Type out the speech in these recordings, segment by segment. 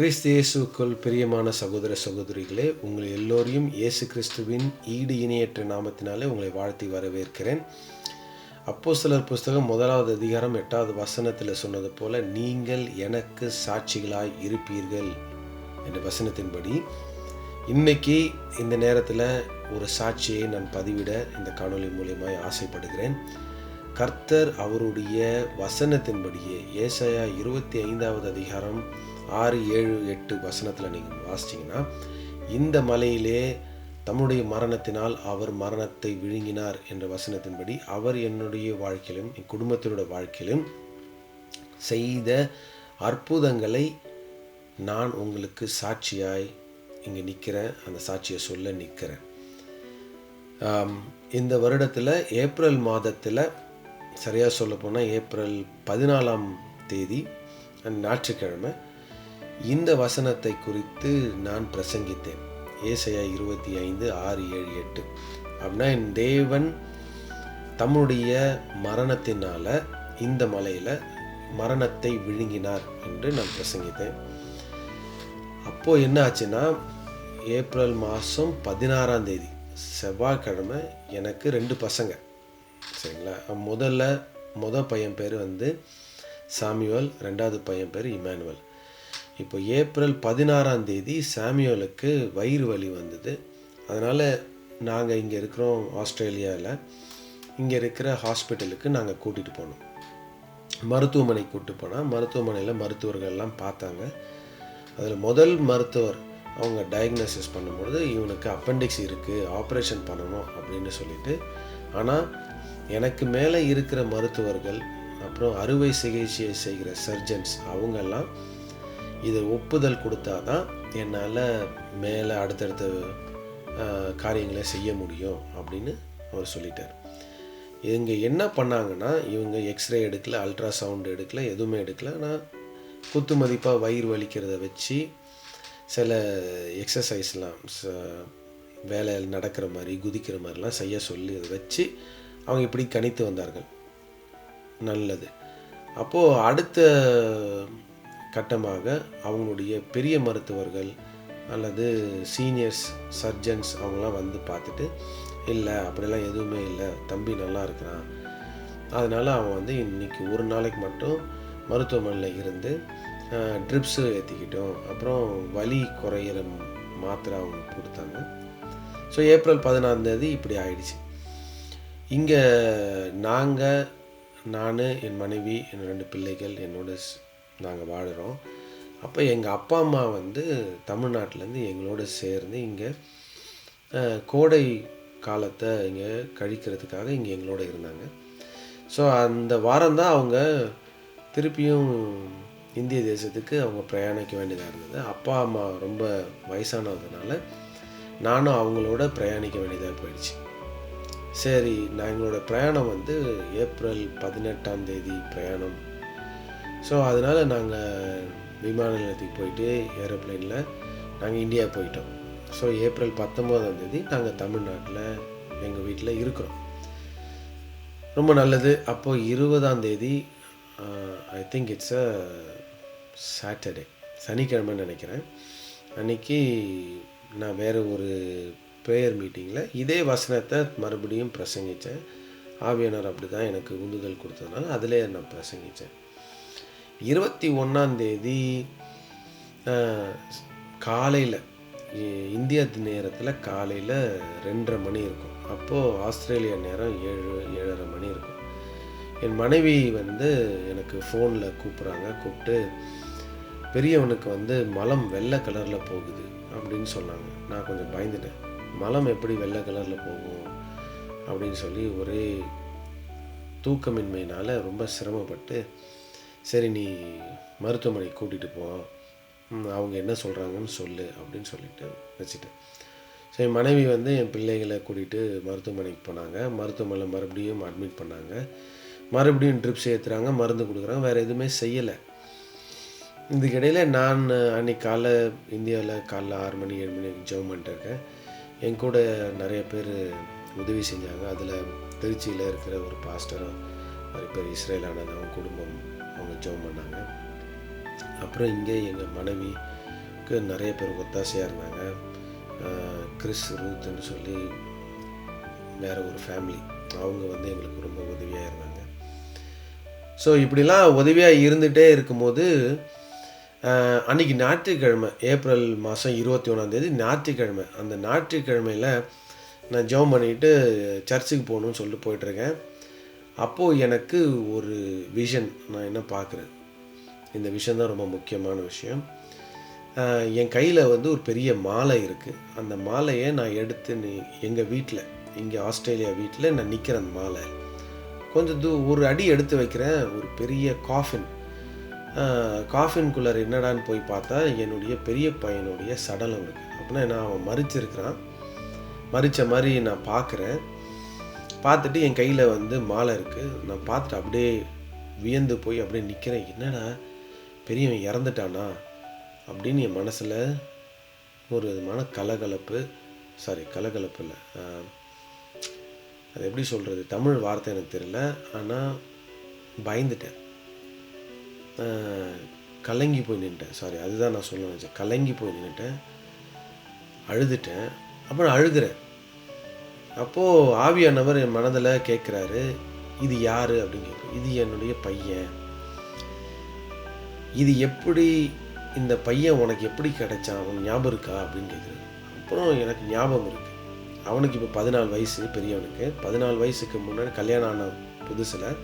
கிறிஸ்து இயேசுக்குள் பிரியமான சகோதர சகோதரிகளே உங்கள் எல்லோரையும் இயேசு கிறிஸ்துவின் ஈடு இணையற்ற நாமத்தினாலே உங்களை வாழ்த்தி வரவேற்கிறேன். அப்போ சிலர் புஸ்தகம் முதலாவது அதிகாரம் எட்டாவது வசனத்தில் சொன்னது போல நீங்கள் எனக்கு சாட்சிகளாய் இருப்பீர்கள் என்ற வசனத்தின்படி இன்னைக்கு இந்த நேரத்தில் ஒரு சாட்சியை நான் பதிவிட இந்த காணொளி மூலியமாய் ஆசைப்படுகிறேன். கர்த்தர் அவருடைய வசனத்தின்படியே ஏசாயா இருபத்தி ஐந்தாவது அதிகாரம் ஆறு ஏழு எட்டு வசனத்தில் நீங்கள் வாசிச்சிங்கன்னா இந்த மலையிலே தம்முடைய மரணத்தினால் அவர் மரணத்தை விழுங்கினார் என்ற வசனத்தின்படி அவர் என்னுடைய வாழ்க்கையிலும் என் குடும்பத்தினோட வாழ்க்கையிலும் செய்த அற்புதங்களை நான் உங்களுக்கு சாட்சியாய் இங்கே நிற்கிறேன். அந்த சாட்சியை சொல்ல நிற்கிறேன். இந்த வருடத்தில் ஏப்ரல் மாதத்தில் சரியாக சொல்லப்போனால் ஏப்ரல் பதினாலாம் தேதி ஞாயிற்றுக்கிழமை. இந்த வசனத்தை குறித்து நான் பிரசங்கித்தேன். ஏசையா இருபத்தி ஐந்து ஆறு ஏழு எட்டு. அப்படின்னா என் தேவன் தம்முடைய மரணத்தினால இந்த மலையில் மரணத்தை விழுங்கினார் என்று நான் பிரசங்கித்தேன். அப்போது என்ன ஆச்சுன்னா ஏப்ரல் மாதம் பதினாறாம் தேதி செவ்வாய்க்கிழமை எனக்கு ரெண்டு பசங்க. சரிங்களா? முதல்ல முத பையன் பேர் வந்து சாமியுவல் ரெண்டாவது பையன் பேர் இமானுவல். இப்போ ஏப்ரல் பதினாறாம் தேதி சாமுவேலுக்கு வயிறு வலி வந்தது. அதனால் நாங்கள் இங்கே இருக்கிறோம் ஆஸ்திரேலியாவில் இங்கே இருக்கிற ஹாஸ்பிட்டலுக்கு நாங்கள் கூட்டிகிட்டு போனோம். மருத்துவமனைக்கு கூப்பிட்டு போனால் மருத்துவமனையில் மருத்துவர்கள்லாம் பார்த்தாங்க. அதில் முதல் மருத்துவர் அவங்க டயக்னோசிஸ் பண்ணும்பொழுது இவனுக்கு அப்பெண்டிக்ஸ் இருக்குது ஆப்ரேஷன் பண்ணணும் அப்படின்னு சொல்லிட்டு. ஆனால் எனக்கு மேலே இருக்கிற மருத்துவர்கள் அப்புறம் அறுவை சிகிச்சையை செய்கிற சர்ஜன்ஸ் அவங்கெல்லாம் இதை ஒப்புதல் கொடுத்தா தான் என்னால் மேலே அடுத்தடுத்த காரியங்களை செய்ய முடியும் அப்படின்னு அவர் சொல்லிட்டார். இவங்க என்ன பண்ணாங்கன்னா இவங்க எக்ஸ்ரே எடுக்கல அல்ட்ராசவுண்ட் எடுக்கல எதுவுமே எடுக்கல. ஆனால் குத்து மதிப்பாக வயிறு வலிக்கிறத வச்சு சில எக்ஸசைஸ்லாம் ச- வேலை நடக்கிற மாதிரி குதிக்கிற மாதிரிலாம் செய்ய சொல்லி அதை வச்சு அவங்க இப்படி கணித்து வந்தார்கள். நல்லது. அப்போது அடுத்த கட்டமாக அவங்களுடைய பெரிய மருத்துவர்கள் அல்லது சீனியர்ஸ் சர்ஜன்ஸ் அவங்களாம் வந்து பார்த்துட்டு இல்லை அப்படிலாம் எதுவுமே இல்லை தம்பி நல்லா இருக்கிறான். அதனால் அவன் வந்து இன்னைக்கு ஒரு நாளைக்கு மட்டும் மருத்துவமனையில் இருந்து ட்ரிப்ஸு ஏற்றிக்கிட்டோம் அப்புறம் வலி குறையிற மாத்திரை அவங்க கொடுத்தாங்க. ஸோ ஏப்ரல் பதினாறாம் தேதி இப்படி ஆயிடுச்சு. இங்கே நாங்கள் நான் என் மனைவி என் ரெண்டு பிள்ளைகள் என்னோட நாங்கள் வாழ்கிறோம் அப்போ எங்கள் அப்பா அம்மா வந்து தமிழ்நாட்டிலேருந்து எங்களோட சேர்ந்து இங்கே கோடை காலத்தை இங்கே கழிக்கிறதுக்காக இங்கே எங்களோட இருந்தாங்க. ஸோ அந்த வாரம்தான் அவங்க திருப்பியும் இந்திய தேசத்துக்கு அவங்க பிரயாணிக்க வேண்டியதாக இருந்தது. அப்பா அம்மா ரொம்ப வயசானதுனால நானும் அவங்களோட பிரயாணிக்க வேண்டியதாக போயிடுச்சு. சரி நான் எங்களோட பிரயாணம் வந்து ஏப்ரல் பதினெட்டாம் தேதி பிரயாணம். ஸோ அதனால் நாங்கள் விமான நிலையத்துக்கு போயிட்டு ஏரோப்ளேனில் நாங்கள் இந்தியா போயிட்டோம். ஸோ ஏப்ரல் பத்தொம்போதாம் தேதி நாங்கள் தமிழ்நாட்டில் எங்கள் வீட்டில் இருக்கிறோம். ரொம்ப நல்லது. அப்போது இருபதாம் தேதி I think it's a Saturday சனிக்கிழமைன்னு நினைக்கிறேன். அன்னைக்கு நான் வேறு ஒரு ப்ரேயர் மீட்டிங்கில் இதே வசனத்தை மறுபடியும் பிரசங்கித்தேன் ஆவியானவர் அப்படி தான் எனக்கு உந்துதல் கொடுத்ததுனால அதிலே நான் பிரசங்கித்தேன் இருபத்தி ஒன்றாந்தேதி காலையில் இந்திய நேரத்தில் காலையில் ரெண்டரை மணி இருக்கும். அப்போது ஆஸ்திரேலியா நேரம் ஏழு ஏழரை மணி இருக்கும். என் மனைவி வந்து எனக்கு ஃபோனில் கூப்பிட்றாங்க. கூப்பிட்டு பெரியவனுக்கு வந்து மலம் வெள்ளை கலரில் போகுது அப்படின்னு சொன்னாங்க. நான் கொஞ்சம் பயந்துட்டேன். மலம் எப்படி வெள்ளை கலரில் போகும் அப்படின்னு சொல்லி ஒரே தூக்கமின்மையினால் ரொம்ப சிரமப்பட்டு சரி நீ மருத்துவமனைக்கு கூட்டிகிட்டு போ. அவங்க என்ன சொல்கிறாங்கன்னு சொல்லு அப்படின்னு சொல்லிட்டு வச்சுட்டேன். சரி மனைவி வந்து என் பிள்ளைகளை கூட்டிகிட்டு மருத்துவமனைக்கு போனாங்க. மருத்துவமனையில் மறுபடியும் அட்மிட் பண்ணாங்க. மறுபடியும் ட்ரிப்ஸ் ஏற்றுறாங்க மருந்து கொடுக்குறாங்க. வேறு எதுவுமே செய்யலை. இதுக்கிடையில் நான் அன்னைக்கு காலைல இந்தியாவில் காலைல ஆறு மணி ஏழு மணிக்கு ஜெபம் பண்ணிட்டு இருக்கேன். என் கூட நிறைய பேர் உதவி செஞ்சாங்க. அதில் திருச்சியில் இருக்கிற ஒரு பாஸ்டரும் நிறைய பேர் இஸ்ரேலானது அவங்க குடும்பம் அவங்க ஜெபம் பண்ணாங்க. அப்புறம் இங்கே எங்கள் மனைவிக்கு நிறைய பேர் ஒத்தாசையாக இருந்தாங்க. கிறிஸ் ரூத்துன்னு சொல்லி வேறு ஒரு ஃபேமிலி அவங்க வந்து எங்களுக்கு ரொம்ப உதவியாக இருந்தாங்க. ஸோ இப்படிலாம் உதவியாக இருந்துகிட்டே இருக்கும்போது அன்றைக்கி ஞாயிற்றுக்கிழமை ஏப்ரல் மாதம் இருபத்தி ஒன்றாந்தேதி ஞாயிற்றுக்கிழமை. அந்த ஞாயிற்றுக்கிழமையில் நான் ஜெபம் பண்ணிட்டு சர்ச்சுக்கு போகணும்னு சொல்லிட்டு போயிட்டுருக்கேன். அப்போது எனக்கு ஒரு விஷன் நான் என்ன பார்க்குறேன்? இந்த விஷயம் தான் ரொம்ப முக்கியமான விஷயம். என் கையில் வந்து ஒரு பெரிய மாலை இருக்குது அந்த மாலையை நான் எடுத்து நீ எங்கள் வீட்டில் இங்கே ஆஸ்திரேலியா வீட்டில் நான் நிற்கிறேன் அந்த மாலை. கொஞ்சம் தூ ஒரு அடி எடுத்து வைக்கிறேன். ஒரு பெரிய காஃபின் காஃபின்குள்ளர் என்னடான்னு போய் பார்த்தா என்னுடைய பெரிய பையனுடைய சடலம் இருக்குது அப்படின்னா நான் அவன் மறிச்சிருக்கிறான். மறித்த மாதிரி நான் பார்க்குறேன். பார்த்துட்டு என் கையில் வந்து மாலை இருக்குது நான் பார்த்துட்டு அப்படியே வியந்து போய் அப்படியே நிற்கிறேன் என்னடா பெரியவன் இறந்துட்டானா? அப்படின்னு என் மனசில் ஒரு விதமான கலகலப்பு சாரி கலகலப்பு இல்லை. அது எப்படி சொல்கிறது தமிழ் வார்த்தை எனக்கு தெரியல. ஆனால் பயந்துட்டேன். கலங்கி போய் நின்ட்டேன். சாரி அதுதான் நான் சொல்ல நினச்சேன். கலங்கி போய் நின்றுட்டேன் அழுதுட்டேன். அப்புறம் அழுகிறேன். அப்போது ஆவியானவர் என் மனதில் கேட்குறாரு இது யார்? அப்படின்னு கேட்குறேன் இது என்னுடைய பையன். இது எப்படி இந்த பையன் உனக்கு எப்படி கிடைச்சான்? அவன் ஞாபகம் இருக்கா? அப்படின்னு கேட்குறேன் அப்புறம் எனக்கு ஞாபகம் இருக்குது அவனுக்கு இப்போ பதினாலு வயசு பெரியவனுக்கு. பதினாலு வயசுக்கு முன்னாடி கல்யாணம் ஆன புதுசில்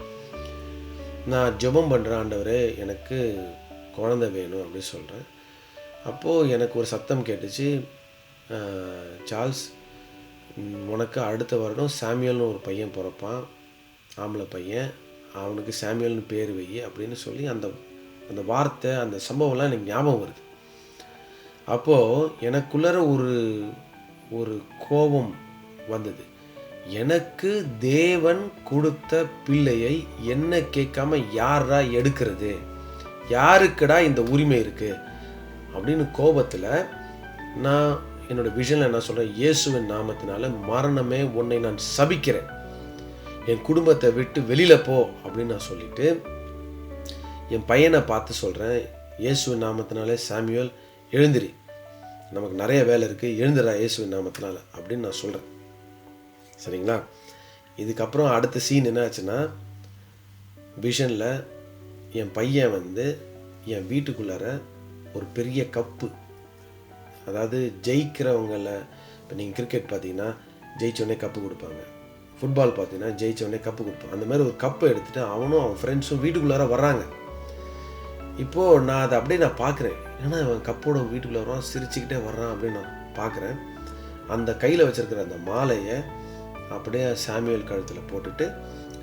நான் ஜெபம் பண்ணுறேன் ஆண்டவர் எனக்கு குழந்தை வேணும் அப்படின்னு சொல்கிறேன் அப்போது எனக்கு ஒரு சத்தம் கேட்டுச்சு. சார்ல்ஸ் உனக்கு அடுத்த வருடம் சாமியல்னு ஒரு பையன் பிறப்பான். ஆம்பளை பையன். அவனுக்கு சாமியல்னு பேர் வை அப்படின்னு சொல்லி அந்த அந்த வார்த்தை அந்த சம்பவம்லாம் எனக்கு ஞாபகம் வருது. அப்போது எனக்குள்ளார ஒரு ஒரு கோபம் வந்தது. எனக்கு தேவன் கொடுத்த பிள்ளையை என்ன கேட்காம யாரா எடுக்கிறது? யாருக்குடா இந்த உரிமை இருக்கு? அப்படின்னு கோபத்தில் நான் என்னோட விஷனில் என்ன சொல்கிறேன் இயேசுவின் நாமத்தினால மரணமே உன்னை நான் சபிக்கிறேன். என் குடும்பத்தை விட்டு வெளியில் போ அப்படின்னு நான் சொல்லிட்டு என் பையனை பார்த்து சொல்கிறேன் இயேசுவின் நாமத்தினாலே சாமியுவல் எழுந்திரி. நமக்கு நிறைய வேலை இருக்குது எழுந்துடா இயேசுவின் நாமத்தினால அப்படின்னு நான் சொல்கிறேன் சரிங்களா? இதுக்கப்புறம் அடுத்த சீன் என்ன ஆச்சுன்னா விஷனில் என் பையன் வந்து என் வீட்டுக்குள்ளார ஒரு பெரிய கப்பு அதாவது ஜெயிக்கிறவங்கள இப்போ நீங்கள் கிரிக்கெட் பார்த்தீங்கன்னா ஜெயிச்சோடனே கப்பு கொடுப்பாங்க. ஃபுட்பால் பார்த்தீங்கன்னா ஜெயிச்சோடனே கப்பு கொடுப்பாங்க. அந்த மாதிரி ஒரு கப்பை எடுத்துகிட்டு அவனும் அவன் ஃப்ரெண்ட்ஸும் வீட்டுக்குள்ளார வர்றாங்க. இப்போது நான் அதை அப்படியே நான் பார்க்குறேன். ஏன்னா அவன் கப்போட வீட்டுக்குள்ளே வரான் சிரிச்சுக்கிட்டே வர்றான் அப்படின்னு நான் பார்க்குறேன். அந்த கையில் வச்சுருக்கிற அந்த மாலையை அப்படியே சாமியல் கழுத்தில் போட்டுட்டு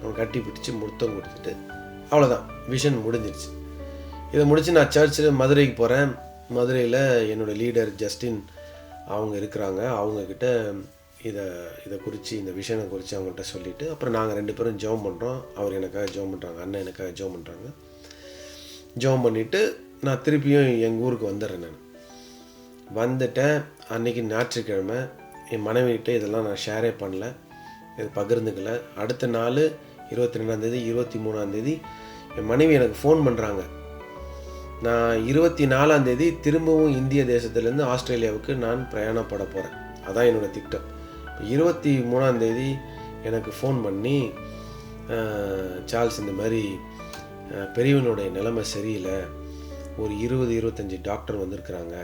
அவன் கட்டி பிடிச்சி முத்தம் கொடுத்துட்டு அவ்வளோதான் விஷன் முடிஞ்சிருச்சு. இதை முடித்து நான் சர்ச்சில் மதுரைக்கு போகிறேன் மதுரையில் என்னோடய லீடர் ஜஸ்டின் அவங்க இருக்கிறாங்க. அவங்கக்கிட்ட இதை இதை குறித்து இந்த விஷனை குறித்து அவங்கள்ட்ட சொல்லிவிட்டு அப்புறம் நாங்கள் ரெண்டு பேரும் ஜெபம் பண்ணுறோம் அவர் எனக்காக ஜெபம் பண்ணுறாங்க அண்ணன் எனக்காக ஜோம் பண்ணுறாங்க ஜெபம் பண்ணிவிட்டு நான் திருப்பியும் எங்கள் ஊருக்கு வந்துடுறேன் நான். வந்துட்டேன். அன்றைக்கி ஞாயிற்றுக்கிழமை. என் மனைவிகிட்ட இதெல்லாம் நான் ஷேரே பண்ணல. இது பகிர்ந்துக்கல. அடுத்த நாள் இருபத்தி ரெண்டாந்தேதி இருபத்தி மூணாந்தேதி என் மனைவி எனக்கு ஃபோன் பண்ணுறாங்க நான் இருபத்தி நாலாந்தேதி திரும்பவும் இந்திய தேசத்துலேருந்து ஆஸ்திரேலியாவுக்கு நான் பிரயாணப்பட போகிறேன் அதான் என்னோட திட்டம். இப்போ இருபத்தி மூணாந்தேதி எனக்கு ஃபோன் பண்ணி சார்ஸ் சார்ல்ஸ் இந்த மாதிரி பெரியவனுடைய நிலைமை சரியில்லை. ஒரு இருபது இருபத்தஞ்சி டாக்டர் வந்திருக்கிறாங்க.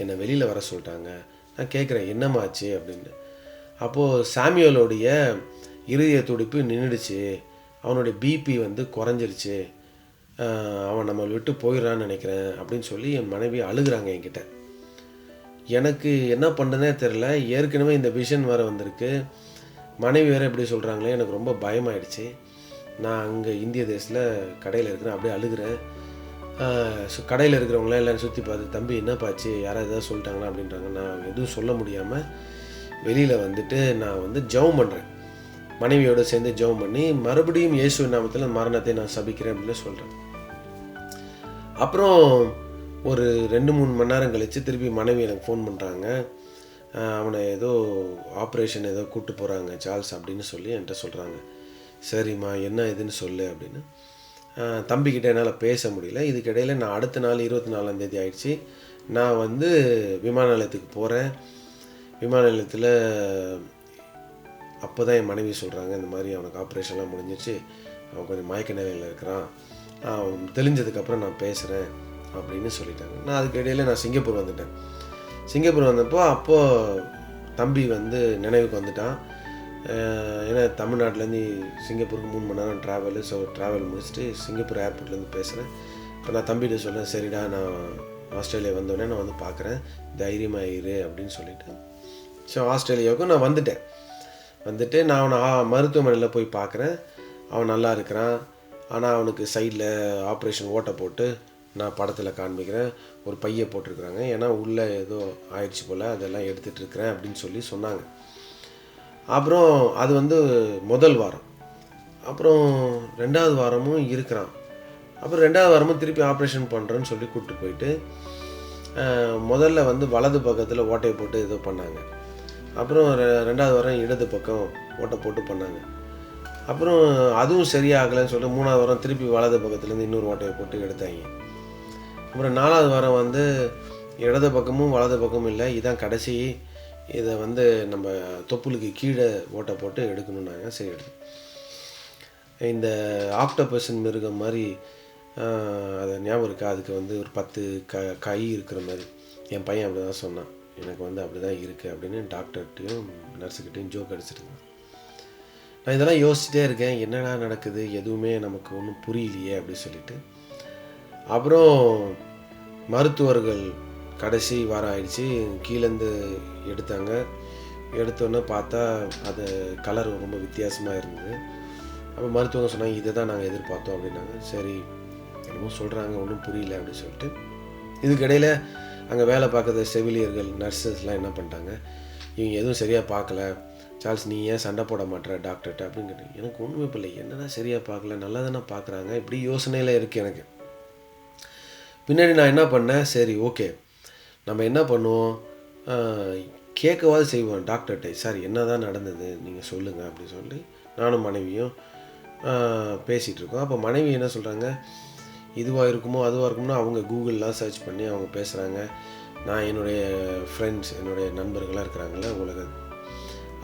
என்னை வெளியில் வர சொல்லிட்டாங்க. நான் கேட்குறேன் என்னமாச்சு அப்படின்னு. அப்போது சாமியலோடைய இருதய துடிப்பு நின்றுடுச்சு அவனுடைய பிபி வந்து குறைஞ்சிருச்சு. அவன் நம்மளை விட்டு போயிடறான்னு நினைக்கிறேன் அப்படின்னு சொல்லி என் மனைவி அழுகுறாங்க என்கிட்ட. எனக்கு என்ன பண்ணுறதே தெரில ஏற்கனவே இந்த விஷன் வேறு வந்திருக்கு. மனைவி வேறு எப்படி சொல்கிறாங்களே எனக்கு ரொம்ப பயமாயிடுச்சு. நான் அங்கே இந்திய தேசத்தில் கடையில் இருக்கிறேன் அப்படியே அழுகிறேன். ஸோ கடையில் இருக்கிறவங்களாம் எல்லோரும் சுற்றி பார்த்து தம்பி என்னப்பாச்சு யாராவது ஏதாவது சொல்லிட்டாங்களா? அப்படின்றாங்க. நான் எதுவும் சொல்ல முடியாமல் வெளியில் வந்துட்டு நான் வந்து ஜெபம் பண்ணுறேன் மனைவியோடு சேர்ந்து ஜெபம் பண்ணி மறுபடியும் இயேசு நாமத்தில் மரணத்தை நான் சபிக்கிறேன் அப்படின்னு சொல்கிறேன் அப்புறம் ஒரு ரெண்டு மூணு மணி நேரம் கழித்து திருப்பி மனைவி எனக்கு ஃபோன் பண்ணுறாங்க அவனை ஏதோ ஆப்ரேஷன் ஏதோ கூப்பிட்டு போகிறாங்க சார்ல்ஸ் அப்படின்னு சொல்லி என்கிட்ட சொல்கிறாங்க சரிம்மா என்ன இதுன்னு சொல்லு அப்படின்னு. தம்பிக்கிட்ட என்னால் பேச முடியல. இதுக்கிடையில் நான் அடுத்த நாள் இருபத்தி நாலாந்தேதி ஆயிடுச்சு. நான் வந்து விமான நிலையத்துக்கு போகிறேன் விமான நிலையத்தில் அப்போ தான் என் மனைவி சொல்கிறாங்க இந்த மாதிரி அவனுக்கு ஆப்ரேஷன்லாம் முடிஞ்சிச்சு அவன் கொஞ்சம் மயக்க நிலையில் இருக்கிறான் அவன் தெளிஞ்சதுக்கப்புறம் நான் பேசுகிறேன் அப்படின்னு சொல்லிட்டாங்க. நான் அதுக்கு இடையில நான் சிங்கப்பூர் வந்துட்டேன். சிங்கப்பூர் வந்தப்போ அப்போது தம்பி வந்து நினைவுக்கு வந்துட்டான். ஏன்னா தமிழ்நாட்டிலேருந்து சிங்கப்பூருக்கு மூணு மணி நேரம் ட்ராவலு ஸோ ட்ராவல் முடிச்சுட்டு சிங்கப்பூர் ஏர்போர்ட்லேருந்து பேசுகிறேன் இப்போ நான் தம்பிகிட்ட சொல்கிறேன் சரிடா நான் ஆஸ்திரேலியா வந்தோடனே நான் வந்து பார்க்குறேன் தைரியமாக இரு அப்படின்னு சொல்லிட்டு ஸோ ஆஸ்திரேலியாவுக்கும் நான் வந்துட்டேன் வந்துட்டு. நான் அவனை ஆ- மருத்துவமனையில் போய் பார்க்குறேன் அவன் நல்லா இருக்கிறான். ஆனால் அவனுக்கு சைடில் ஆப்ரேஷன் ஓட்டை போட்டு நான் படத்தில் காண்பிக்கிறேன். ஒரு பையை போட்டிருக்கிறாங்க. ஏன்னா உள்ளே ஏதோ ஆயிடுச்சு போல் அதெல்லாம் எடுத்துகிட்ருக்குறேன் அப்படின்னு சொல்லி சொன்னாங்க. அப்புறம் அது வந்து முதல் வாரம். அப்புறம் ரெண்டாவது வாரமும் இருக்கிறான். அப்புறம் ரெண்டாவது வாரமும் திருப்பி ஆப்ரேஷன் பண்ணுறேன்னு சொல்லி கூப்பிட்டு போயிட்டு முதல்ல வந்து வலது பக்கத்தில் ஓட்டையை போட்டு ஏதோ பண்ணாங்க. அப்புறம் ரெ- ரெண்டாவது வாரம் இடது பக்கம் ஓட்டை போட்டு பண்ணாங்க. அப்புறம் அதுவும் சரியாகலைன்னு சொல்லிட்டு மூணாவது வாரம் திருப்பி வலது பக்கத்துலேருந்து இன்னொரு ஓட்டையை போட்டு எடுத்தாங்க. அப்புறம் நாலாவது வாரம் வந்து இடது பக்கமும் வலது பக்கமும் இல்லை. இதான் கடைசி இதை வந்து நம்ம தொப்புளுக்கு கீழே ஓட்டை போட்டு எடுக்கணுன்னாங்க சரி எடுத்து இந்த ஆக்டோபஸன் மிருகம் மாதிரி அதை ஞாபகம் இருக்கா? அதுக்கு வந்து ஒரு பத்து க கை இருக்கிற மாதிரி. என் பையன் அப்படி தான் சொன்னான். எனக்கு வந்து அப்படி தான் இருக்குது அப்படின்னு டாக்டர்கிட்டையும் நர்ஸுக்கிட்டையும் ஜோக் அடிச்சிருந்தேன். நான் இதெல்லாம் யோசிச்சுட்டே இருக்கேன் என்னடா நடக்குது எதுவுமே நமக்கு ஒன்றும் புரியலையே அப்படின்னு சொல்லிட்டு. அப்புறம் மருத்துவர்கள் கடைசி வாரம் ஆயிடுச்சு கீழேருந்து எடுத்தாங்க. எடுத்தோன்னே பார்த்தா அது கலர் ரொம்ப வித்தியாசமாக இருந்தது. அப்போ மருத்துவங்க சொன்னாங்க இதை தான் நாங்கள் எதிர்பார்த்தோம் அப்படின்னாங்க. சரி என்னமோ சொல்கிறாங்க ஒன்றும் புரியல அப்படின்னு சொல்லிட்டு. இதுக்கிடையில் அங்கே வேலை பார்க்குற செவிலியர்கள் நர்சஸ்லாம் என்ன பண்ணிட்டாங்க? இவங்க எதுவும் சரியாக பார்க்கல. சார்ல்ஸ் நீ ஏன் சண்டை போட மாட்டேற டாக்டர்கிட்ட அப்படின்னு கேட்டேன். எனக்கு ஒன்றுமே இல்லை என்னென்னா சரியாக பார்க்கல? நல்லா தானே பார்க்குறாங்க. இப்படி யோசனையில் இருக்குது எனக்கு. பின்னாடி நான் என்ன பண்ணேன்? சரி ஓகே. நம்ம என்ன பண்ணுவோம்? கேட்கவாது செய்வோம் டாக்டர்கிட்ட. சார் என்ன தான் நடந்தது? நீங்கள் சொல்லுங்கள் அப்படின்னு சொல்லி நானும் மனைவியும் பேசிகிட்ருக்கோம் இருக்கோம். அப்போ மனைவி என்ன சொல்கிறாங்க இதுவாக இருக்குமோ அதுவாக இருக்குமோ அவங்க கூகுள்லாம் சர்ச் பண்ணி அவங்க பேசுகிறாங்க நான் என்னுடைய ஃப்ரெண்ட்ஸ் என்னுடைய நண்பர்களாக இருக்கிறாங்களே உலக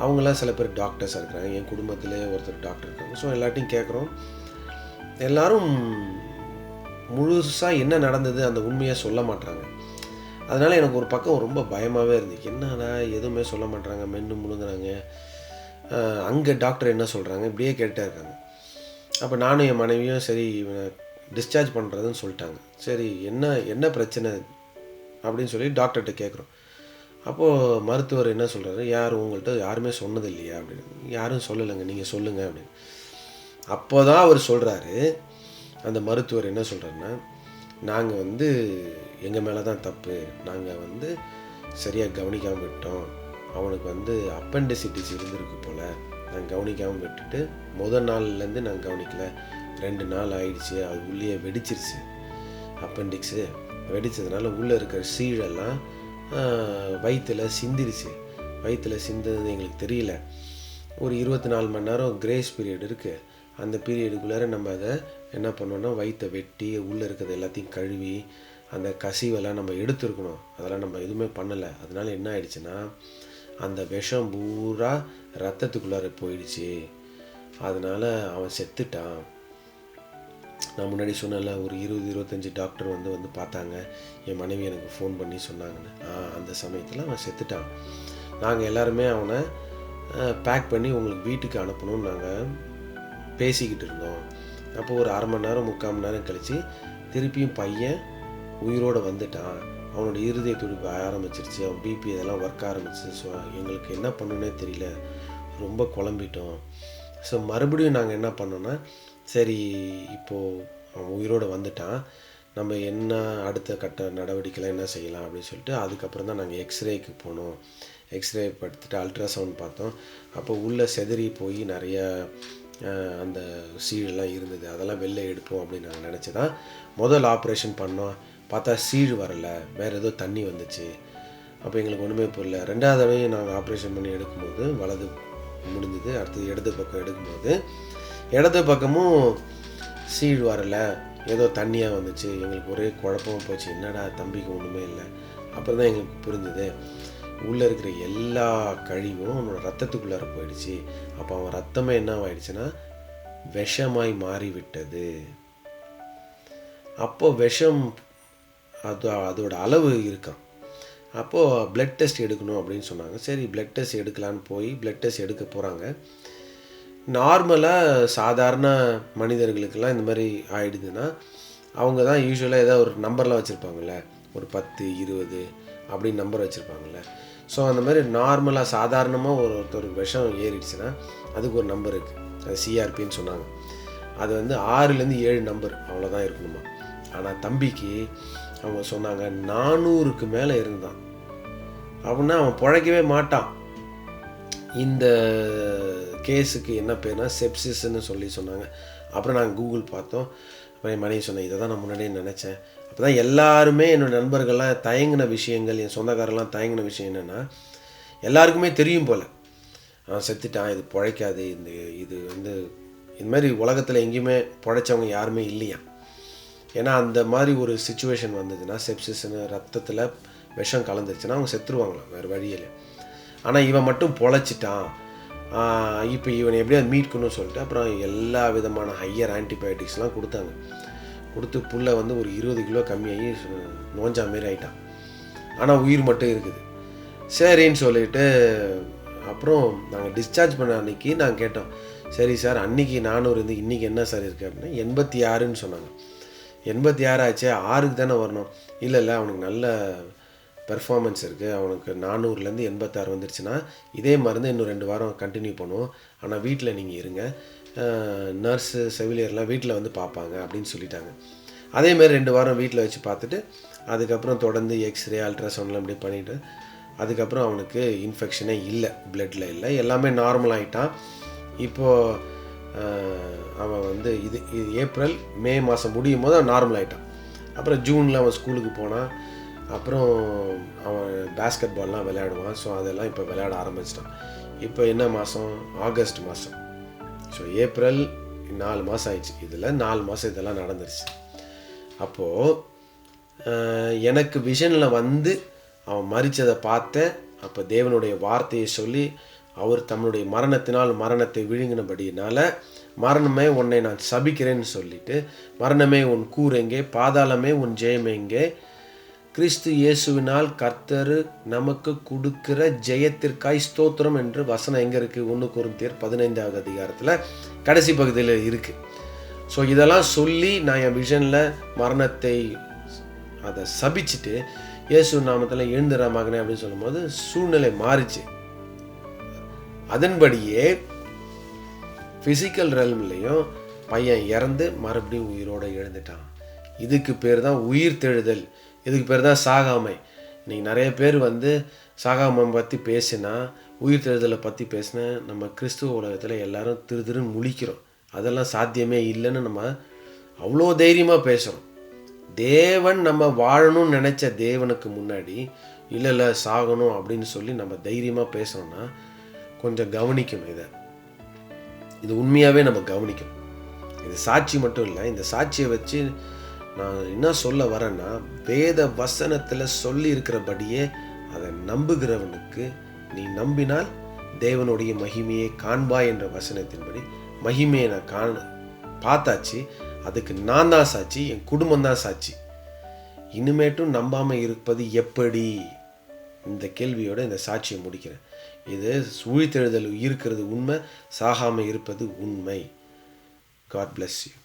அவங்களாம் சில பேர் டாக்டர்ஸாக இருக்கிறாங்க. என் குடும்பத்திலே ஒருத்தர் டாக்டர் இருக்காங்க. ஸோ எல்லார்ட்டையும் கேட்குறோம். எல்லோரும் முழுசாக என்ன நடந்தது அந்த உண்மையை சொல்ல மாட்டாங்க அதனால் எனக்கு ஒரு பக்கம் ரொம்ப பயமாகவே இருந்துச்சு என்னடா எதுவுமே சொல்ல மாட்றாங்க. மென்று முழுங்குறாங்க. அங்கே டாக்டர் என்ன சொல்கிறாங்க இப்படியே கேட்டே இருக்காங்க. அப்போ நானும் என் மனைவியும் சரி இவனை டிஸ்சார்ஜ் பண்ணுறதுன்னு சொல்லிட்டாங்க. சரி என்ன என்ன பிரச்சனை? அப்படின்னு சொல்லி டாக்டர்கிட்ட கேட்குறோம். அப்போது மருத்துவர் என்ன சொல்கிறாரு யார் உங்கள்கிட்ட யாருமே சொன்னது இல்லையா? அப்படின்னு. யாரும் சொல்லலைங்க. நீங்கள் சொல்லுங்கள் அப்படின்னு. அப்போ தான் அவர் சொல்கிறாரு அந்த மருத்துவர் என்ன சொல்கிறாருன்னா நாங்கள் வந்து எங்கள் மேலே தான் தப்பு. நாங்கள் வந்து சரியாக கவனிக்காமல் விட்டோம். அவனுக்கு வந்து அப்பெண்டிசிட்டிஸ் இருந்திருக்கு போல். நாங்கள் கவனிக்காமல் விட்டுட்டு முதல் நாள்லேருந்து நாங்கள் கவனிக்கலை. ரெண்டு நாள் ஆயிடுச்சு அது உள்ளே வெடிச்சிருச்சு. அப்பெண்டிக்ஸு வெடித்ததுனால உள்ளே இருக்கிற சீழெல்லாம் வயிற்றில் சிந்திருச்சு. வயிற்றில் சிந்தது எங்களுக்கு தெரியல. ஒரு இருபத்தி நாலு மணி நேரம் கிரேஸ் பீரியட் இருக்குது அந்த பீரியடுக்குள்ளார நம்ம அதை என்ன பண்ணோன்னா வயிற்றை வெட்டி உள்ளே இருக்கிறது எல்லாத்தையும் கழுவி அந்த கசிவெல்லாம் நம்ம எடுத்துருக்கணும். அதெல்லாம் நம்ம எதுவுமே பண்ணலை. அதனால் என்ன ஆயிடுச்சுன்னா அந்த விஷம் பூரா ரத்தத்துக்குள்ளார போயிடுச்சு. அதனால் அவன் செத்துட்டான். நான் முன்னாடி சொன்னேன்ல ஒரு இருபது இருபத்தஞ்சி டாக்டர் வந்து வந்து பார்த்தாங்க. என் மனைவி எனக்கு ஃபோன் பண்ணி சொன்னாங்கன்னு. அந்த சமயத்தில் அவன் செத்துட்டான். நாங்கள் எல்லாருமே அவனை பேக் பண்ணி உங்களுக்கு வீட்டுக்கு அனுப்பணும்னு நாங்கள் பேசிக்கிட்டு இருந்தோம். அப்போ ஒரு அரை மணி நேரம் முக்கால் மணி நேரம் கழித்து திருப்பியும் பையன் உயிரோடு வந்துட்டான். அவனோட இருதய துடிப்பு ஆரம்பிச்சிருச்சு. அவன் பிபி இதெல்லாம் ஒர்க் ஆரம்பிச்சிச்சு ஸோ எங்களுக்கு என்ன பண்ணுன்னே தெரியல. ரொம்ப குழம்பிட்டோம். ஸோ மறுபடியும் நாங்கள் என்ன பண்ணோன்னா சரி இப்போது அவன் உயிரோடு வந்துட்டான். நம்ம என்ன அடுத்த கட்ட நடவடிக்கைலாம் என்ன செய்யலாம் அப்படின்னு சொல்லிட்டு அதுக்கப்புறம் தான் நாங்கள் எக்ஸ்ரேக்கு போனோம். எக்ஸ்ரே படுத்துட்டு அல்ட்ராசவுண்ட் பார்த்தோம். அப்போ உள்ளே செதறி போய் நிறைய அந்த சீழெல்லாம் இருந்தது. அதெல்லாம் வெளில எடுப்போம் அப்படின்னு நாங்கள் நினச்சி தான் முதல் ஆப்ரேஷன் பண்ணோம். பார்த்தா சீழ் வரலை. வேறு ஏதோ தண்ணி வந்துச்சு. அப்போ எங்களுக்கு ஒன்றுமே புரியல. ரெண்டாவது நாங்கள் ஆப்ரேஷன் பண்ணி எடுக்கும்போது வலது முடிஞ்சது. அடுத்தது இடது பக்கம் எடுக்கும்போது இடது பக்கமும் சீழ் வரல. ஏதோ தண்ணியாக வந்துச்சு. எங்களுக்கு ஒரே குழப்பமாக போச்சு. என்னடா தம்பிக்கு ஒன்றுமே இல்லை. அப்புறம் தான் எங்களுக்கு புரிஞ்சுது. உள்ளே இருக்கிற எல்லா கழிவும் அவனோட ரத்தத்துக்குள்ளார போயிடுச்சு. அப்போ அவன் ரத்தமே என்ன ஆயிடுச்சுன்னா விஷமாய் மாறிவிட்டது. அப்போது விஷம் அது அதோட அளவு இருக்கான். அப்போது பிளட் டெஸ்ட் எடுக்கணும் அப்படின்னு சொன்னாங்க. சரி பிளட் டெஸ்ட் எடுக்கலான்னு போய் பிளட் டெஸ்ட் எடுக்க போகிறாங்க நார்மலாக சாதாரண மனிதர்களுக்கெல்லாம் இந்த மாதிரி ஆயிடுதுன்னா அவங்க தான் யூஸ்வலாக ஏதாவது ஒரு நம்பர்லாம் வச்சுருப்பாங்கல்ல ஒரு பத்து இருபது அப்படின்னு நம்பர் வச்சுருப்பாங்கல்ல. ஸோ அந்த மாதிரி நார்மலாக சாதாரணமாக ஒரு ஒருத்தருக்கு விஷம் ஏறிடுச்சுன்னா அதுக்கு ஒரு நம்பர் இருக்குது அது சிஆர்பின்னு சொன்னாங்க. அது வந்து ஆறுலேருந்து ஏழு நம்பர் அவ்வளோதான் இருக்கணுமா? ஆனால் தம்பிக்கு அவங்க சொன்னாங்க நானூறுக்கு மேலே இருந்தான். அப்படின்னா அவன் பிழைக்கவே மாட்டான். இந்த கேஸுக்கு என்ன பேர்னா செப்சிஸ்ன்னு சொல்லி சொன்னாங்க. அப்புறம் நாங்கள் கூகுள் பார்த்தோம். அப்புறம் என் மனைவி சொன்னேன் இதை தான் நான் முன்னாடியே நினச்சேன். அப்போ தான் எல்லாருமே என்னோடய நண்பர்கள்லாம் தயங்கின விஷயங்கள் என் சொந்தக்காரெல்லாம் தயங்கின விஷயம் என்னென்னா எல்லாருக்குமே தெரியும் போல். அவன் செத்துட்டான் இது பிழைக்காது இந்த இது வந்து இந்த மாதிரி உலகத்தில் எங்கேயுமே பிழைச்சவங்க யாருமே இல்லையா? ஏன்னா அந்த மாதிரி ஒரு சுச்சுவேஷன் வந்ததுன்னா செப்சிஸ்னு ரத்தத்தில் விஷம் கலந்துருச்சுன்னா அவங்க செத்துருவாங்களாம் வேறு வழியில் ஆனால் இவன் மட்டும் பொழைச்சிட்டான். இப்போ இவனை எப்படியாவது மீட்கணும்னு சொல்லிட்டு அப்புறம் எல்லா விதமான ஹையர் ஆன்டிபயோட்டிக்ஸ்லாம் கொடுத்தாங்க. கொடுத்து புல்லை வந்து ஒரு இருபது கிலோ கம்மியாகி நோஞ்சா மாரி ஆயிட்டான். ஆனால் உயிர் மட்டும் இருக்குது. சரின்னு சொல்லிட்டு அப்புறம் நாங்கள் டிஸ்சார்ஜ் பண்ண அன்னைக்கு நாங்கள் கேட்டோம். சரி சார் அன்னைக்கு நானூறு இருந்து இன்றைக்கி என்ன சார் இருக்குது அப்படின்னா எண்பத்தி ஆறுன்னு சொன்னாங்க. எண்பத்தி ஆறு ஆச்சு ஆறுக்கு தானே வரணும். இல்லை இல்லை அவனுக்கு நல்ல பெர்ஃபார்மன்ஸ் இருக்குது அவனுக்கு நானூறுலேருந்து எண்பத்தாறு வந்துருச்சுன்னா இதே மருந்து இன்னும் ரெண்டு வாரம் கண்டினியூ பண்ணுவோம். ஆனால் வீட்டில் நீங்கள் இருங்க. நர்ஸு செவிலியர்லாம் வீட்டில் வந்து பார்ப்பாங்க அப்படின்னு சொல்லிட்டாங்க. அதேமாதிரி ரெண்டு வாரம் வீட்டில் வச்சு பார்த்துட்டு அதுக்கப்புறம் தொடர்ந்து எக்ஸ்ரே அல்ட்ராசவுண்ட்லாம் இப்படி பண்ணிவிட்டு அதுக்கப்புறம் அவனுக்கு இன்ஃபெக்ஷனே இல்லை பிளட்டில் இல்லை. எல்லாமே நார்மல் ஆகிட்டான் இப்போது அவன் வந்து இது இது ஏப்ரல் மே மாதம் முடியும் போது அவன் நார்மல் ஆகிட்டான் அப்புறம் ஜூனில் அவன் ஸ்கூலுக்கு போனான். அப்புறம் அவன் பேஸ்கெட் பால்லாம் விளையாடுவான். ஸோ அதெல்லாம் இப்போ விளையாட ஆரம்பிச்சிட்டான். இப்போ என்ன மாதம் ஆகஸ்ட் மாதம் ஸோ ஏப்ரல் நாலு மாதம் ஆயிடுச்சு. இதில் நாலு மாதம் இதெல்லாம் நடந்துருச்சு. அப்போது எனக்கு விஷனில் வந்து அவன் மறித்ததை பார்த்தேன். அப்போ தேவனுடைய வார்த்தையை சொல்லி அவர் தம்முடைய மரணத்தினால் மரணத்தை விழுங்கினபடியினால மரணமே உன்னை நான் சபிக்கிறேன்னு சொல்லிட்டு மரணமே உன் கூர் எங்கே? பாதாளமே உன் ஜெயம் எங்கே? கிறிஸ்து இயேசுவினால் கர்த்தர் நமக்கு கொடுக்கிற ஜெயத்திற்காய் ஸ்தோத்திரம் என்று வசனம் எங்கே இருக்குது ஒன்று குருந்தியர் பதினைந்தாவது அதிகாரத்தில் கடைசி பகுதியில் இருக்குது ஸோ இதெல்லாம் சொல்லி நான் என் விஷனில் மரணத்தை அதை சபிச்சுட்டு இயேசு நாமத்தில் எழுந்துற மகனே அப்படின்னு சொல்லும்போது சூழ்நிலை மாறிச்சு. அதன்படியே ஃபிசிக்கல் ரெல்ம்லேயும் பையன் இறந்து மறுபடியும் உயிரோடு எழுந்துட்டான். இதுக்கு பேர் தான் உயிர் தெழுதல் இதுக்கு பேர் தான் சாகாமை. இன்றைக்கி நிறைய பேர் வந்து சாகாமை பற்றி பேசினா உயிர் தெழுதலை பற்றி பேசினா நம்ம கிறிஸ்துவ உலகத்தில் எல்லாரும் திரு திருன்னு முழிக்கிறோம். அதெல்லாம் சாத்தியமே இல்லைன்னு நம்ம அவ்வளோ தைரியமாக பேசுகிறோம் தேவன் நம்ம வாழணும்னு நினச்ச தேவனுக்கு முன்னாடி இல்லை இல்லை சாகணும் அப்படின்னு சொல்லி நம்ம தைரியமாக பேசுகிறோன்னா கொஞ்சம் கவனிக்கணும் இதை. இது உண்மையாகவே நம்ம கவனிக்கணும். இது சாட்சி மட்டும் இல்லை இந்த சாட்சியை வச்சு நான் என்ன சொல்ல வரேன்னா வேத வசனத்தில் சொல்லி இருக்கிறபடியே அதை நம்புகிறவனுக்கு நீ நம்பினால் தேவனுடைய மகிமையை காண்பாய் என்ற வசனத்தின்படி மகிமையை நான் காண பார்த்தாச்சு. அதுக்கு நான் தான் சாட்சி என் குடும்பம் தான் சாட்சி. இனிமேட்டும் நம்பாமல் இருப்பது எப்படி? இந்த கேள்வியோட இந்த சாட்சியை முடிக்கிறேன். இது சுழித்தெழுதல் இருக்கிறது உண்மை சாகாமல் இருப்பது உண்மை. God bless you